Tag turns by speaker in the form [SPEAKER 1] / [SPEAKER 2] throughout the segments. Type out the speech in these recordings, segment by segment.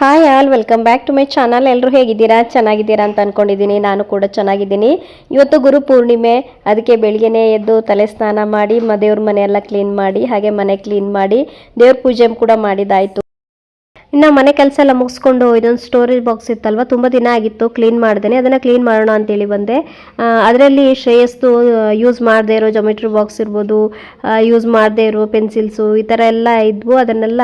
[SPEAKER 1] Hi all welcome back to my channel ಎಲ್ಲರೂ ಹೇಗಿದ್ದೀರಾ? ಚೆನ್ನಾಗಿದ್ದೀರಾ ಅಂತ ಅಂದ್ಕೊಂಡಿದ್ದೀನಿ ನಾನು ಕೂಡ ಚೆನ್ನಾಗಿದ್ದೀನಿ. ಇವತ್ತು ಗುರು ಪೂರ್ಣಿಮೆ. ಅದಕ್ಕೆ ಬೆಳಿಗ್ಗೆನೇ ಎದ್ದು ತಲೆ ಸ್ನಾನ ಮಾಡಿ, ಮ ದೇವ್ರ ಮನೆ ಎಲ್ಲ ಕ್ಲೀನ್ ಮಾಡಿ, ಹಾಗೆ ಮನೆ ಕ್ಲೀನ್ ಮಾಡಿ ದೇವ್ರ ಪೂಜೆ ಕೂಡ ಮಾಡಿದಾಯಿತು ಇನ್ನು ಮನೆ ಕೆಲಸ ಎಲ್ಲ ಮುಗಿಸ್ಕೊಂಡು ಇದೊಂದು ಸ್ಟೋರೇಜ್ ಬಾಕ್ಸ್ ಇತ್ತಲ್ವ? ತುಂಬ ದಿನ ಆಗಿತ್ತು ಕ್ಲೀನ್ ಮಾಡ್ದೇನೆ. ಅದನ್ನು ಕ್ಲೀನ್ ಮಾಡೋಣ ಅಂತೇಳಿ ಬಂದೆ. ಅದರಲ್ಲಿ ಶ್ರೇಯಸ್ತು ಯೂಸ್ ಮಾಡದೇ ಇರೋ ಜೊಮೆಟ್ರಿ ಬಾಕ್ಸ್ ಇರ್ಬೋದು ಯೂಸ್ ಮಾಡದೇ ಇರೋ ಪೆನ್ಸಿಲ್ಸು ಈ ಥರ ಎಲ್ಲ ಇದ್ವು. ಅದನ್ನೆಲ್ಲ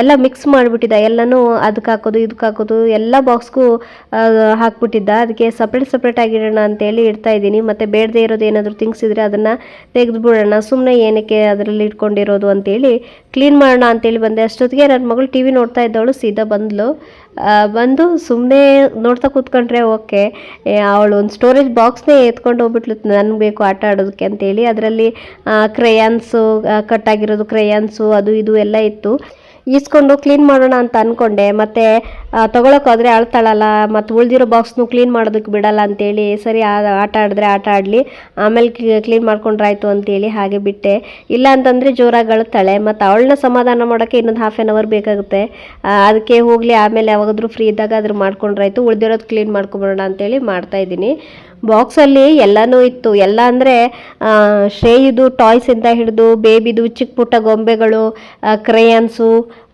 [SPEAKER 1] ಎಲ್ಲ ಮಿಕ್ಸ್ ಮಾಡಿಬಿಟ್ಟಿದ್ದ. ಎಲ್ಲನೂ ಅದಕ್ಕೆ ಹಾಕೋದು ಇದಕ್ಕೆ ಹಾಕೋದು, ಎಲ್ಲ ಬಾಕ್ಸ್ಗೂ ಹಾಕ್ಬಿಟ್ಟಿದ್ದ. ಅದಕ್ಕೆ ಸಪ್ರೇಟ್ ಸಪ್ರೇಟ್ ಆಗಿಡೋಣ ಅಂತೇಳಿ ಇಡ್ತಾ ಇದ್ದೀನಿ. ಮತ್ತು ಬೇಡದೇ ಇರೋದು ಏನಾದರೂ ಥಿಂಗ್ಸ್ ಇದ್ದರೆ ಅದನ್ನು ತೆಗೆದುಬಿಡೋಣ. ಸುಮ್ಮನೆ ಏನಕ್ಕೆ ಅದರಲ್ಲಿ ಇಟ್ಕೊಂಡಿರೋದು ಅಂತೇಳಿ ಕ್ಲೀನ್ ಮಾಡೋಣ ಅಂತೇಳಿ ಬಂದೆ. ಅಷ್ಟೊತ್ತಿಗೆ ನನ್ನ ಮಗಳು ಟಿ ವಿ ನೋಡ್ತಾ ಇದ್ದವಳು ಸೀದಾ ಬಂದಳು ಬಂದು ಸುಮ್ಮನೆ ನೋಡ್ತಾ ಕೂತ್ಕೊಂಡ್ರೆ ಓಕೆ. ಅವಳು ಒಂದು ಸ್ಟೋರೇಜ್ ಬಾಕ್ಸ್ನೇ ಎತ್ಕೊಂಡು ಹೋಗ್ಬಿಟ್ಲು. ನನಗೆ ಬೇಕು ಆಟ ಆಡೋದಕ್ಕೆ ಅಂತೇಳಿ. ಅದರಲ್ಲಿ ಕ್ರೇಯಾನ್ಸು ಕಟ್ಟಾಗಿರೋದು ಕ್ರೇಯಾನ್ಸು ಅದು ಇದು ಎಲ್ಲ ಇತ್ತು. ಈಸ್ಕೊಂಡು ಕ್ಲೀನ್ ಮಾಡೋಣ ಅಂತ ಅಂದ್ಕೊಂಡೆ ಮತ್ತು ತೊಗೊಳಕ್ಕೋದ್ರೆ ಅಳ್ತಾಳಲ್ಲ ಮತ್ತು ಉಳ್ದಿರೋ ಬಾಕ್ಸ್ನು ಕ್ಲೀನ್ ಮಾಡೋದಕ್ಕೆ ಬಿಡಲ್ಲ ಅಂತೇಳಿ ಸರಿ ಆಟ ಆಡಿದ್ರೆ ಆಟ ಆಡಲಿ, ಆಮೇಲೆ ಕ್ಲೀನ್ ಮಾಡ್ಕೊಂಡ್ರಾಯ್ತು ಅಂತೇಳಿ ಹಾಗೆ ಬಿಟ್ಟೆ. ಇಲ್ಲ ಅಂತಂದರೆ ಜೋರಾಗಿ ಅಳ್ತಾಳೆ, ಮತ್ತು ಅವಳನ್ನ ಸಮಾಧಾನ ಮಾಡೋಕ್ಕೆ ಇನ್ನೊಂದು ಹಾಫ್ ಆನ್ ಅವರ್ ಬೇಕಾಗುತ್ತೆ. ಅದಕ್ಕೆ ಹೋಗಲಿ, ಆಮೇಲೆ ಯಾವಾಗಾದ್ರೂ ಫ್ರೀ ಇದ್ದಾಗ ಅದ್ರ ಮಾಡ್ಕೊಂಡ್ರಾಯ್ತು, ಉಳ್ದಿರೋದು ಕ್ಲೀನ್ ಮಾಡ್ಕೊಂಬಿಡೋಣ ಅಂತೇಳಿ ಮಾಡ್ತಾ ಇದ್ದೀನಿ. ಬಾಕ್ಸಲ್ಲಿ ಎಲ್ಲನೂ ಇತ್ತು. ಎಲ್ಲ ಅಂದರೆ ಶ್ರೇಯಿದು ಟಾಯ್ಸಿಂದ ಹಿಡಿದು ಬೇಬಿದು ಚಿಕ್ಕ ಪುಟ್ಟ ಗೊಂಬೆಗಳು ಕ್ರೇಯನ್ಸು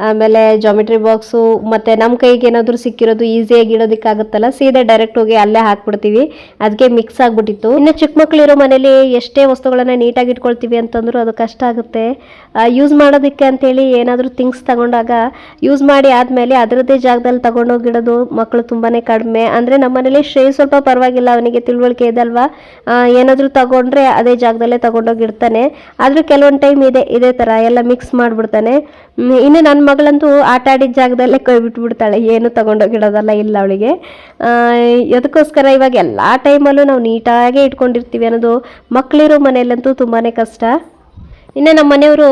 [SPEAKER 1] ಆಮೇಲೆ ಜಾಮಿಟ್ರಿ ಬಾಕ್ಸು ಮತ್ತು ನಮ್ಮ ಕೈಗೆ ಏನಾದರೂ ಸಿಕ್ಕಿರೋದು ಈಸಿಯಾಗಿ ಇಡೋದಕ್ಕಾಗುತ್ತಲ್ಲ, ಸೀದಾ ಡೈರೆಕ್ಟ್ ಹೋಗಿ ಅಲ್ಲೇ ಹಾಕ್ಬಿಡ್ತೀವಿ. ಅದಕ್ಕೆ ಮಿಕ್ಸ್ ಆಗಿಬಿಟ್ಟಿತ್ತು. ಇನ್ನು ಚಿಕ್ಕ ಮಕ್ಕಳಿರೋ ಮನೇಲಿ ಎಷ್ಟೇ ವಸ್ತುಗಳನ್ನ ನೀಟಾಗಿ ಇಟ್ಕೊಳ್ತೀವಿ ಅಂತಂದರೂ ಅದು ಕಷ್ಟ ಆಗುತ್ತೆ. ಯೂಸ್ ಮಾಡೋದಕ್ಕೆ ಅಂತೇಳಿ ಏನಾದರೂ ಥಿಂಗ್ಸ್ ತಗೊಂಡಾಗ ಯೂಸ್ ಮಾಡಿ ಆದಮೇಲೆ ಅದರದ್ದೇ ಜಾಗದಲ್ಲಿ ತಗೊಂಡೋಗಿಡೋದು ಮಕ್ಕಳು ತುಂಬಾ ಕಡಿಮೆ. ಅಂದರೆ ನಮ್ಮ ಮನೇಲಿ ಶ್ರೇಯ್ ಸ್ವಲ್ಪ ಪರವಾಗಿಲ್ಲ, ಅವನಿಗೆ ತಿಳುವಳಿಕೆ ಇದಲ್ವಾ ಏನಾದರೂ ತಗೊಂಡ್ರೆ ಅದೇ ಜಾಗದಲ್ಲೇ ತಗೊಂಡೋಗಿಡ್ತಾನೆ ಆದರೂ ಕೆಲವೊಂದು ಟೈಮ್ ಇದೆ, ಇದೇ ಥರ ಎಲ್ಲ ಮಿಕ್ಸ್ ಮಾಡಿಬಿಡ್ತಾನೆ. ಇನ್ನು ನನ್ನ ಮಗಳಂತೂ ಆಟ ಆಡಿದ ಜಾಗದಲ್ಲೇ ಕೈ ಬಿಟ್ಬಿಡ್ತಾಳೆ ಏನು ತಗೊಂಡೋಗಿಡೋದಲ್ಲ ಇಲ್ಲ ಅವಳಿಗೆ. ಅದಕ್ಕೋಸ್ಕರ ಇವಾಗ ಎಲ್ಲ ಟೈಮಲ್ಲೂ ನಾವು ನೀಟಾಗೇ ಇಟ್ಕೊಂಡಿರ್ತೀವಿ ಅನ್ನೋದು ಮಕ್ಕಳಿರೋ ಮನೆಯಲ್ಲಂತೂ ತುಂಬಾ ಕಷ್ಟ. ಇನ್ನು ನಮ್ಮ ಮನೆಯವರು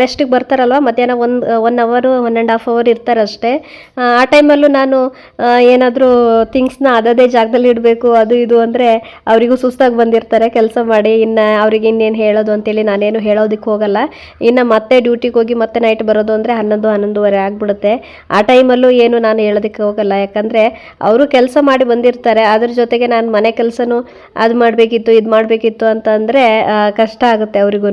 [SPEAKER 1] ರೆಸ್ಟಿಗೆ ಬರ್ತಾರಲ್ವ? ಮಧ್ಯಾಹ್ನ ಒಂದು ಒನ್ ಅವರು ಒನ್ ಆ್ಯಂಡ್ ಹಾಫ್ ಅವರ್ ಇರ್ತಾರೆ ಅಷ್ಟೇ ಆ, ಟೈಮಲ್ಲೂ ನಾನು ಏನಾದರೂ ಥಿಂಗ್ಸ್ನ ಅದದೇ ಜಾಗದಲ್ಲಿ ಇಡಬೇಕು ಅದು ಇದು ಅಂದರೆ ಅವರಿಗೂ ಸುಸ್ತಾಗಿ ಬಂದಿರ್ತಾರೆ ಕೆಲಸ ಮಾಡಿ. ಇನ್ನು ಅವ್ರಿಗೆ ಇನ್ನೇನು ಹೇಳೋದು ಅಂತೇಳಿ ನಾನೇನು ಹೇಳೋದಕ್ಕೆ ಹೋಗಲ್ಲ. ಇನ್ನು ಮತ್ತೆ ಡ್ಯೂಟಿಗೆ ಹೋಗಿ ಮತ್ತೆ ನೈಟ್ ಬರೋದು ಅಂದರೆ ಹನ್ನೊಂದು ಹನ್ನೊಂದುವರೆ ಆಗಿಬಿಡುತ್ತೆ. ಆ ಟೈಮಲ್ಲೂ ಏನು ನಾನು ಹೇಳೋದಕ್ಕೆ ಹೋಗಲ್ಲ. ಯಾಕಂದರೆ ಅವರು ಕೆಲಸ ಮಾಡಿ ಬಂದಿರ್ತಾರೆ. ಅದ್ರ ಜೊತೆಗೆ ನಾನು ಮನೆ ಕೆಲಸನೂ ಅದು ಮಾಡಬೇಕಿತ್ತು ಇದು ಮಾಡಬೇಕಿತ್ತು ಅಂತಂದರೆ ಕಷ್ಟ ಆಗುತ್ತೆ ಅವ್ರಿಗೂ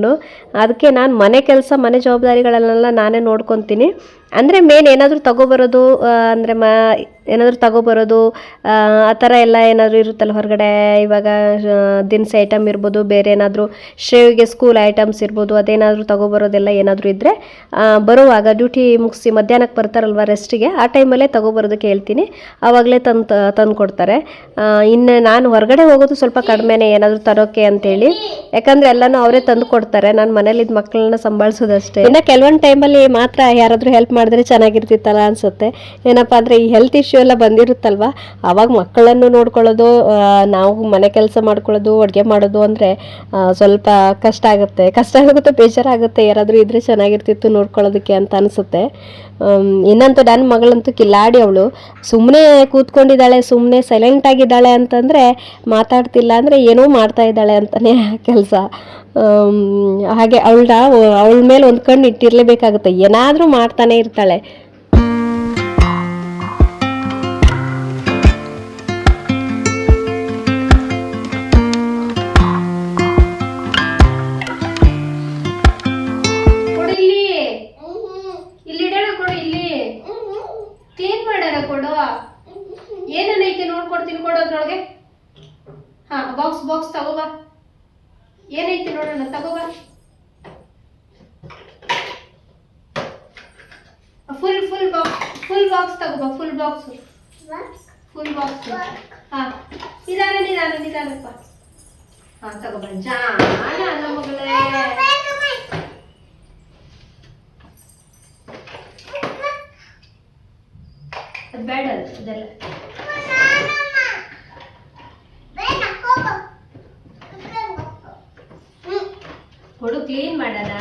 [SPEAKER 1] ಅದಕ್ಕೆ ನಾನು ಮನೆ ಕೆಲಸ ಮನೆ ಜವಾಬ್ದಾರಿಗಳನ್ನೆಲ್ಲ ನಾನೇ ನೋಡ್ಕೊತೀನಿ. ಅಂದರೆ ಮೇನ್ ಏನಾದರೂ ತಗೊಬರೋದು ಅಂದರೆ ಮ, ಏನಾದರೂ ತಗೊಬರೋದು, ಆ ಥರ ಎಲ್ಲ ಏನಾದರೂ ಇರುತ್ತಲ್ಲ ಹೊರಗಡೆ? ಇವಾಗ ದಿನಸಿ ಐಟಮ್ ಇರ್ಬೋದು, ಬೇರೆ ಏನಾದರೂ ಶ್ರೇವಿಗೆ ಸ್ಕೂಲ್ ಐಟಮ್ಸ್ ಇರ್ಬೋದು, ಅದೇನಾದರೂ ತಗೊಬರೋದೆಲ್ಲ ಏನಾದರೂ ಇದ್ದರೆ ಬರುವಾಗ ಡ್ಯೂಟಿ ಮುಗಿಸಿ ಮಧ್ಯಾಹ್ನಕ್ಕೆ ಬರ್ತಾರಲ್ವ ರೆಸ್ಟಿಗೆ ಆ ಟೈಮಲ್ಲೇ ತಗೊಬರೋದಕ್ಕೆ ಹೇಳ್ತೀನಿ. ಆವಾಗಲೇ ತಂದು ತಂದು ಕೊಡ್ತಾರೆ ಇನ್ನು ನಾನು ಹೊರಗಡೆ ಹೋಗೋದು ಸ್ವಲ್ಪ ಕಡಿಮೆನೇ ಏನಾದರೂ ತರೋಕೆ ಅಂತೇಳಿ. ಯಾಕಂದರೆ ಎಲ್ಲನೂ ಅವರೇ ತಂದು ಕೊಡ್ತಾರೆ ನಾನು ಮನೇಲಿದ್ದ ಮಕ್ಕಳನ್ನ ಸಂಭಾಳಿಸೋದಷ್ಟೇ. ಇನ್ನು ಕೆಲವೊಂದು ಟೈಮಲ್ಲಿ ಮಾತ್ರ ಯಾರಾದರೂ ಹೆಲ್ಪ್ ಮಾಡಿದ್ರೆ ಚೆನ್ನಾಗಿರ್ತಿತ್ತಲ್ಲ ಅನಿಸುತ್ತೆ. ಏನಪ್ಪ ಅಂದರೆ ಈ ಹೆಲ್ತ್ ಇಶ್ಯೂ ಎಲ್ಲ ಬಂದಿರುತ್ತಲ್ವ? ಆವಾಗ ಮಕ್ಕಳನ್ನು ನೋಡ್ಕೊಳ್ಳೋದು ನಾವು ಮನೆ ಕೆಲಸ ಮಾಡ್ಕೊಳ್ಳೋದು, ಅಡುಗೆ ಮಾಡೋದು ಅಂದರೆ ಸ್ವಲ್ಪ ಕಷ್ಟ ಆಗುತ್ತೆ. ಕಷ್ಟ ಆಗುತ್ತೆ, ಬೇಜಾರಾಗುತ್ತೆ. ಯಾರಾದರೂ ಇದ್ದರೆ ಚೆನ್ನಾಗಿರ್ತಿತ್ತು ನೋಡ್ಕೊಳ್ಳೋದಕ್ಕೆ ಅಂತ ಅನಿಸುತ್ತೆ. ಇನ್ನಂತೂ ನನ್ನ ಮಗಳಂತೂ ಕಿಲ್ಲಾಡಿ ಅವಳು. ಸುಮ್ಮನೆ ಕೂತ್ಕೊಂಡಿದ್ದಾಳೆ ಸುಮ್ಮನೆ ಸೈಲೆಂಟ್ ಆಗಿದ್ದಾಳೆ ಅಂತಂದರೆ ಮಾತಾಡ್ತಿಲ್ಲ ಅಂದರೆ ಏನೋ ಮಾಡ್ತಾ ಇದ್ದಾಳೆ ಅಂತಲೇ ಕೆಲಸ. ಹಾಗೆ ಅವಳ ಅವಳ ಮೇಲೆ ಒಂದು ಕಣ್ಣು ಇಟ್ಟಿರಲೇಬೇಕಾಗುತ್ತೆ. ಏನಾದರೂ ಮಾಡ್ತಾನೆ ಇರ್ತಾಳೆ.
[SPEAKER 2] ಏನೇನೈತೆ ನೋಡ್ಕೊಡ್ತೀನಿ ಕೊಡೋದ್ರೊಳಗೆ ಹಾ ಬಾಕ್ಸ್ ಬಾಕ್ಸ್ ತಗೋಬಾ ಏನೈತೆ ನೋಡೋಣ ತಗೋಬಾ full full box full box ತಗೋಬಾ full box full box ಹಾ. ನಿಧಾನ ನಿಧಾನ ನಿಧಾನಪ್ಪ ಹಾ ತಗೋಬ ಜಾನ ನನ್ನ ಮಗಳೇ. ಬೇಡ ಅದೆಲ್ಲ ಕೊಡು ಕ್ಲೀನ್ ಮಾಡೋಣ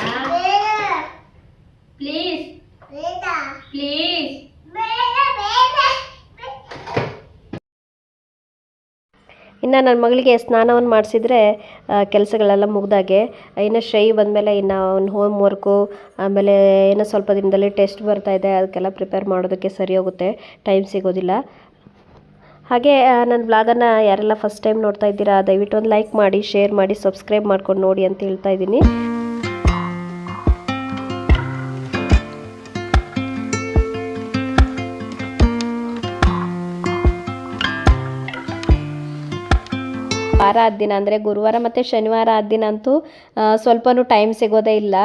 [SPEAKER 2] ಪ್ಲೀಸ್ ಪ್ಲೀಸ್
[SPEAKER 1] ಇನ್ನು ನನ್ನ ಮಗಳಿಗೆ ಸ್ನಾನವನ್ನು ಮಾಡಿಸಿದ್ರೆ ಕೆಲಸಗಳೆಲ್ಲ ಮುಗ್ದಾಗೆ. ಇನ್ನು ಶೈ ಬಂದಮೇಲೆ ಇನ್ನು ಅವ್ನ ಹೋಮ್ ವರ್ಕು ಆಮೇಲೆ ಏನೋ ಸ್ವಲ್ಪ ದಿನದಲ್ಲಿ ಟೆಸ್ಟ್ ಬರ್ತಾ ಇದೆ, ಅದಕ್ಕೆಲ್ಲ ಪ್ರಿಪೇರ್ ಮಾಡೋದಕ್ಕೆ ಸರಿ ಹೋಗುತ್ತೆ ಟೈಮ್ ಸಿಗೋದಿಲ್ಲ. ಹಾಗೆ ನನ್ನ ಬ್ಲಾಗನ್ನು ಯಾರೆಲ್ಲ ಫಸ್ಟ್ ಟೈಮ್ ನೋಡ್ತಾ ಇದ್ದೀರಾ, ದಯವಿಟ್ಟು ಒಂದು ಲೈಕ್ ಮಾಡಿ ಶೇರ್ ಮಾಡಿ ಸಬ್ಸ್ಕ್ರೈಬ್ ಮಾಡ್ಕೊಂಡು ನೋಡಿ ಅಂತ ಹೇಳ್ತಾ ಇದ್ದೀನಿ. ವಾರ ಆದ ದಿನ ಅಂದರೆ ಗುರುವಾರ ಮತ್ತು ಶನಿವಾರ ಆದ ದಿನ ಅಂತೂ ಸ್ವಲ್ಪನೂ ಟೈಮ್ ಸಿಗೋದೇ ಇಲ್ಲ.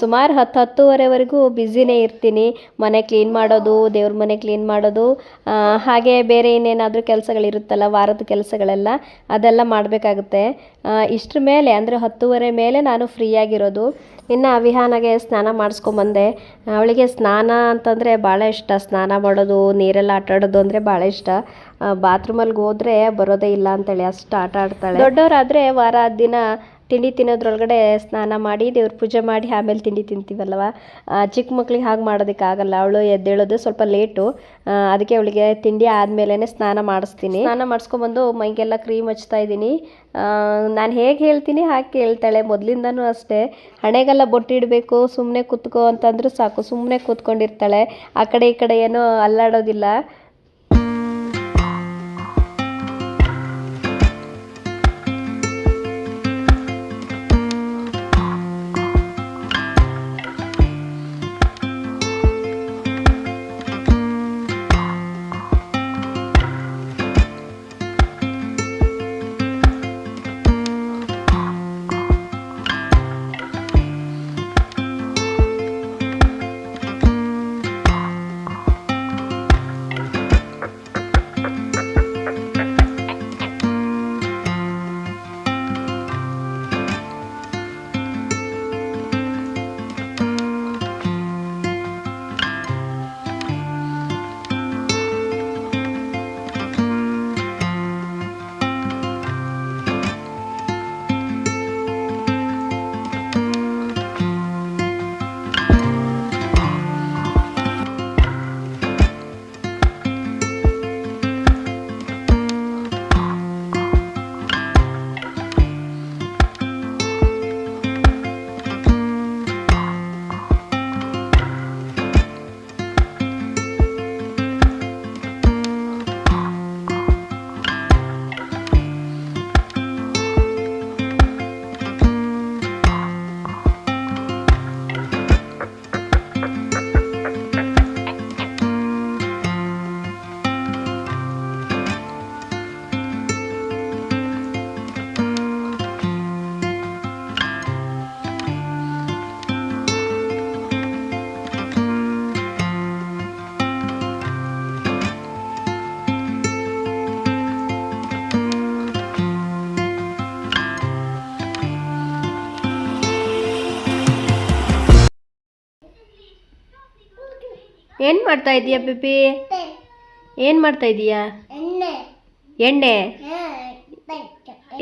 [SPEAKER 1] ಸುಮಾರು ಹತ್ತು ಹತ್ತುವರೆವರೆಗೂ ಬ್ಯುಸಿನೇ ಇರ್ತೀನಿ. ಮನೆ ಕ್ಲೀನ್ ಮಾಡೋದು, ದೇವ್ರ ಮನೆ ಕ್ಲೀನ್ ಮಾಡೋದು ಹಾಗೆ ಬೇರೆ ಇನ್ನೇನಾದರೂ ಕೆಲಸಗಳಿರುತ್ತಲ್ಲ, ವಾರದ ಕೆಲಸಗಳೆಲ್ಲ, ಅದೆಲ್ಲ ಮಾಡಬೇಕಾಗುತ್ತೆ. ಇಷ್ಟ್ರ ಮೇಲೆ ಅಂದರೆ ಹತ್ತುವರೆ ಮೇಲೆ ನಾನು ಫ್ರೀಯಾಗಿರೋದು ಇನ್ನು ವಿಹಾನಗೆ ಸ್ನಾನ ಮಾಡಿಸ್ಕೊಂಬಂದೆ. ಅವಳಿಗೆ ಸ್ನಾನ ಅಂತಂದರೆ ಭಾಳ ಇಷ್ಟ. ಸ್ನಾನ ಮಾಡೋದು, ನೀರೆಲ್ಲ ಆಟ ಆಡೋದು ಅಂದರೆ ಭಾಳ ಇಷ್ಟ. ಬಾತ್ರೂಮಲ್ಲಿ ಹೋದ್ರೆ ಬರೋದೇ ಇಲ್ಲ ಅಂತೇಳಿ ಅಷ್ಟು ಆಟ ಆಡ್ತಾಳೆ. ದೊಡ್ಡವರಾದರೆ ವಾರ ದಿನ ತಿಂಡಿ ತಿನ್ನೋದ್ರೊಳಗಡೆ ಸ್ನಾನ ಮಾಡಿ ದೇವ್ರ ಪೂಜೆ ಮಾಡಿ ಆಮೇಲೆ ತಿಂಡಿ ತಿಂತೀವಲ್ವ? ಚಿಕ್ಕ ಮಕ್ಳಿಗೆ ಹಾಗೆ ಮಾಡೋದಕ್ಕಾಗಲ್ಲ ಅವಳು ಎದ್ದೇಳೋದು ಸ್ವಲ್ಪ ಲೇಟು. ಅದಕ್ಕೆ ಅವಳಿಗೆ ತಿಂಡಿ ಆದಮೇಲೆ ಸ್ನಾನ ಮಾಡಿಸ್ತೀನಿ. ಸ್ನಾನ ಮಾಡಿಸ್ಕೊಂಬಂದು ಮೈಗೆಲ್ಲ ಕ್ರೀಮ್ ಹಚ್ತಾ ಇದ್ದೀನಿ. ನಾನು ಹೇಗೆ ಹೇಳ್ತೀನಿ ಹಾಗೆ ಕೇಳ್ತಾಳೆ. ಮೊದಲಿಂದನೂ ಅಷ್ಟೇ. ಹಣೆಗೆಲ್ಲ ಬೊಟ್ಟಿಡಬೇಕು ಸುಮ್ಮನೆ ಕೂತ್ಕೋ ಅಂತಂದ್ರೂ ಸಾಕು. ಸುಮ್ಮನೆ ಕೂತ್ಕೊಂಡಿರ್ತಾಳೆ. ಆ ಕಡೆ ಈ ಕಡೆ ಏನೋ ಅಲ್ಲಾಡೋದಿಲ್ಲ. ಏನು ಮಾಡ್ತಾ ಇದೀಯ ಬಿಬಿ? ಏನು ಮಾಡ್ತಾ ಇದೀಯಾ? ಎಣ್ಣೆ.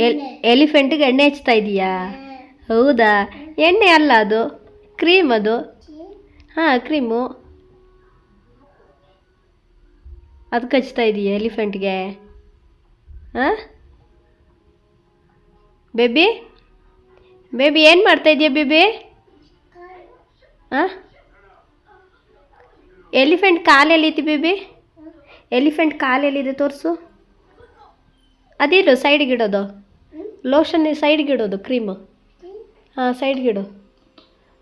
[SPEAKER 1] ಎಲ್ ಎಲಿಫೆಂಟಿಗೆ ಎಣ್ಣೆ ಹಚ್ತಾ ಇದೀಯಾ? ಹೌದಾ? ಎಣ್ಣೆ ಅಲ್ಲ ಅದು? ಕ್ರೀಮ್ ಅದು? ಹಾಂ ಕ್ರೀಮು. ಅದಕ್ಕೆ ಹಚ್ತಾ ಇದೀಯಾ ಎಲಿಫೆಂಟ್ಗೆ? ಹಾಂ? ಬೇಬಿ? ಬೇಬಿ ಏನು ಮಾಡ್ತಾ ಇದೀಯಾ ಬೇಬಿ? ಹಾಂ? ಎಲಿಫೆಂಟ್ ಕಾಲು ಎಲ್ಲಿದೆ ಬೇಬಿ? ಎಲಿಫೆಂಟ್ ಕಾಲು ಎಲ್ಲಿದೆ ತೋರಿಸು ಅದಿರು ಸೈಡ್ಗೆ ಇಡೋದು ಲೋಷನ್ ಸೈಡ್ಗೆ ಇಡೋದು ಕ್ರೀಮು ಹಾಂ ಸೈಡ್ಗೆ ಇಡು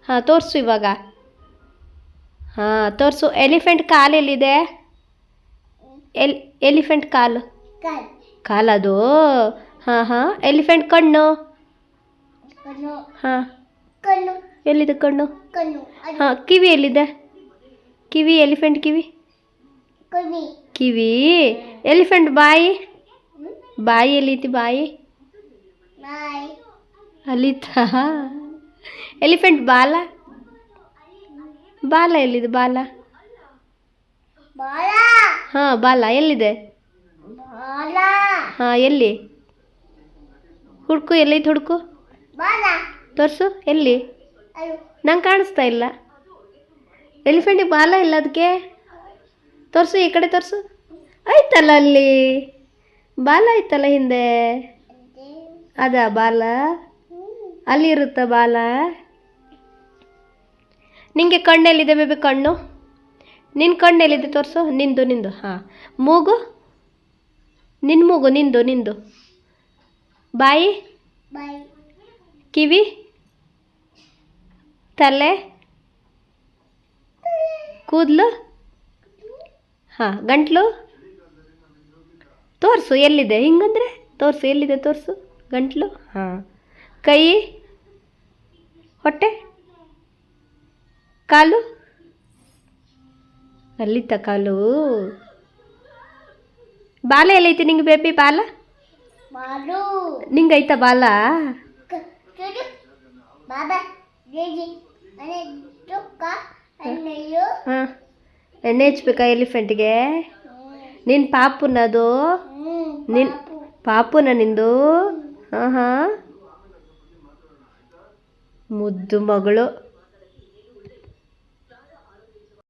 [SPEAKER 1] ಹಾಂ ತೋರಿಸು ಇವಾಗ. ಹಾಂ ತೋರಿಸು. ಎಲಿಫೆಂಟ್ ಕಾಲು ಎಲ್ಲಿದೆ ಎಲ್ ಎಲಿಫೆಂಟ್ ಕಾಲು? ಕಾಲದು ಹಾಂ ಹಾಂ. ಎಲಿಫೆಂಟ್ ಕಣ್ಣು? ಹಾಂ. ಎಲ್ಲಿದೆ ಕಣ್ಣು? ಹಾಂ ಕಿವಿ ಎಲ್ಲಿದೆ? ಕಿವಿ ಎಲಿಫೆಂಟ್ ಕಿವಿ? ಕಿವಿ. ಎಲಿಫೆಂಟ್ ಬಾಯಿ? ಬಾಯಿ ಎಲ್ಲಿತಿ ಬಾಯಿ? ಅಲಿತ. ಎಲಿಫೆಂಟ್ ಬಾಲ? ಬಾಲ ಎಲ್ಲಿದೆ? ಬಾಲ? ಹಾಂ ಬಾಲ. ಎಲ್ಲಿದೆ? ಹಾಂ ಎಲ್ಲಿ? ಹುಡ್ಕು ಎಲ್ಲೈತೆ ಹುಡ್ಕು? ತೋರಿಸು ಎಲ್ಲಿ? ನಂಗೆ ಕಾಣಿಸ್ತಾ ಇಲ್ಲ. ಎಲಿಫೆಂಟಿಗೆ ಬಾಲ ಇಲ್ಲ ಅದಕ್ಕೆ ತೋರಿಸು ಈ ಕಡೆ ತೋರಿಸು. ಆಯ್ತಲ್ಲ ಅಲ್ಲಿ? ಬಾಲ ಐತಲ್ಲ ಹಿಂದೆ? ಅದ ಬಾಲ? ಅಲ್ಲಿ ಇರುತ್ತ ಬಾಲ? ನಿಂಗೆ ಕಣ್ಣೆಲ್ಲಿದೆ ಬೇಬಿ ಕಣ್ಣು? ನಿನ್ನ ಕಣ್ಣೆಲ್ಲಿದೆ ತೋರಿಸು. ನಿಂದು ನಿಂದು. ಹಾಂ. ಮೂಗು? ನಿನ್ನ ಮೂಗು ನಿಂದು ನಿಂದು. ಬಾಯಿ. ಕಿವಿ? ತಲೆ? ಕೂದಲು? ಹಾಂ ಗಂಟಲು? ತೋರಿಸು ಎಲ್ಲಿದೆ? ಹಿಂಗಂದ್ರೆ ತೋರಿಸು ಎಲ್ಲಿದೆ ತೋರಿಸು? ಗಂಟಲು? ಹಾಂ. ಕೈ? ಹೊಟ್ಟೆ? ಕಾಲು? ಅಲ್ಲಿತ್ತ ಕಾಲು. ಬಾಲ ಎಲ್ಲೈತಿ ನಿಂಗೆ ಬೇಬಿ ಬಾಲ? ನಿಂಗೆ ಐತ ಬಾಲ? ಹಾಂ. ಎಣ್ಣೆ ಹಚ್ಬೇಕಾ ಎಲಿಫೆಂಟ್ಗೆ? ನಿನ್ನ ಪಾಪುನದು? ನಿನ್ ಪಾಪುನ ನಿಂದು? ಹಾಂ ಹಾಂ. ಮುದ್ದು ಮಗಳು.